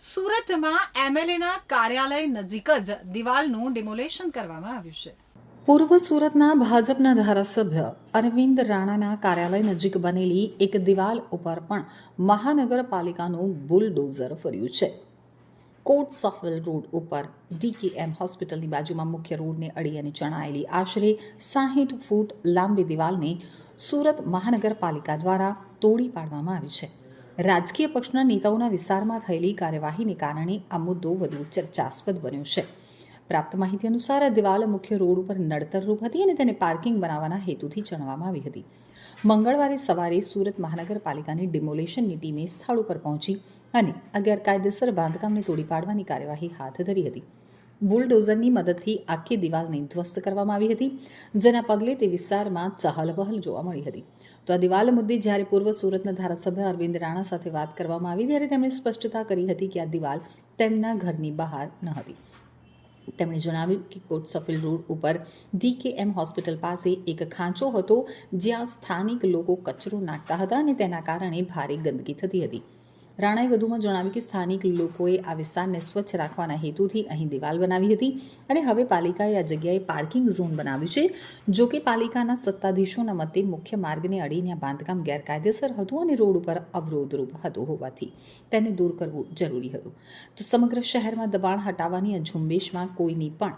સુરતમાં એમએલએના કાર્યાલય નજીક જ દિવાલનું ડિમોલેશન કરવામાં આવ્યું છે. પૂર્વ સુરતના ભાજપના ધારાસભ્ય અરવિંદ રાણાના કાર્યાલય નજીક બનેલી એક દિવાલ ઉપર પણ મહાનગરપાલિકાનું બુલડોઝર ફર્યું છે. કોટ સફવેલ રોડ ઉપર ડીકેએમ હોસ્પિટલની બાજુમાં મુખ્ય રોડને અડી અને ચણાયેલી આશરે સાહીઠ ફૂટ લાંબી દિવાલને સુરત મહાનગરપાલિકા દ્વારા તોડી પાડવામાં આવી છે. રાજકીય પક્ષના નેતાઓના વિસ્તારમાં થયેલી કાર્યવાહીને કારણે આ મુદ્દો વધુ ચર્ચાસ્પદ બન્યો છે. પ્રાપ્ત માહિતી અનુસાર આ દિવાલ મુખ્ય રોડ ઉપર નડતરરૂપ હતી અને તેને પાર્કિંગ બનાવવાના હેતુથી ચણવામાં આવી હતી. મંગળવારે સવારે સુરત મહાનગરપાલિકાની ડિમોલેશનની ટીમે સ્થળ ઉપર પહોંચી અને આ ગેરકાયદેસર બાંધકામને તોડી પાડવાની કાર્યવાહી હાથ ધરી હતી. બુલડોઝરની મદદથી આખી દિવાલને ધ્વસ્ત કરવામાં આવી હતી, જેના પગલે તે વિસ્તારમાં ચહલપહલ જોવા મળી હતી. તો આ દિવાલ મુદ્દે જ્યારે પૂર્વ સુરતના ધારાસભ્ય અરવિંદ રાણા સાથે વાત કરવામાં આવી, ત્યારે તેમણે સ્પષ્ટતા કરી હતી કે આ દિવાલ તેમના ઘરની બહાર ન હતી. તેમણે જણાવ્યું કે કોટ સફિલ રોડ ઉપર ડીકેએમ હોસ્પિટલ પાસે એક ખાંચો હતો, જ્યાં સ્થાનિક લોકો કચરો નાખતા હતા અને તેના કારણે ભારે ગંદકી થતી હતી. રાણાએ વધુમાં જણાવ્યું કે સ્થાનિક લોકોએ આ વિસ્તારને સ્વચ્છ રાખવાના હેતુથી અહીં દિવાલ બનાવી હતી અને હવે પાલિકાએ આ જગ્યાએ પાર્કિંગ ઝોન બનાવ્યું છે, જો કે પાલિકાના સત્તાધીશોના મતે મુખ્ય માર્ગને અડીને આ બાંધકામ ગેરકાયદેસર હતું અને રોડ ઉપર અવરોધરૂપ હતું હોવાથી તેને દૂર કરવું જરૂરી હતું. તો સમગ્ર શહેરમાં દબાણ હટાવવાની આ ઝુંબેશમાં કોઈની પણ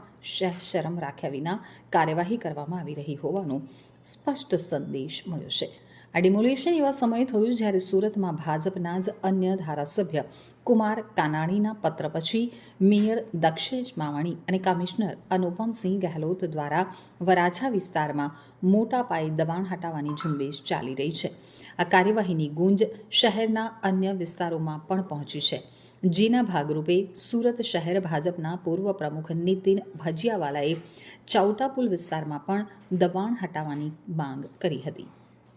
શરમ રાખ્યા વિના કાર્યવાહી કરવામાં આવી રહી હોવાનો સ્પષ્ટ સંદેશ મળ્યો છે. આ ડિમોલેશન એવા સમયે થયું જ્યારે સુરતમાં ભાજપના જ અન્ય ધારાસભ્ય કુમાર કાનાણીના પત્ર પછી મેયર દક્ષેશ માવાણી અને કમિશનર અનુપમસિંહ ગહેલોત દ્વારા વરાછા વિસ્તારમાં મોટા પાયે દબાણ હટાવવાની ઝુંબેશ ચાલી રહી છે. આ કાર્યવાહીની ગુંજ શહેરના અન્ય વિસ્તારોમાં પણ પહોંચી છે. જેના ભાગરૂપે સુરત શહેર ભાજપના પૂર્વ પ્રમુખ નીતિન ભજિયાવાલાએ ચાઉટાપુલ વિસ્તારમાં પણ દબાણ હટાવવાની માંગ કરી હતી.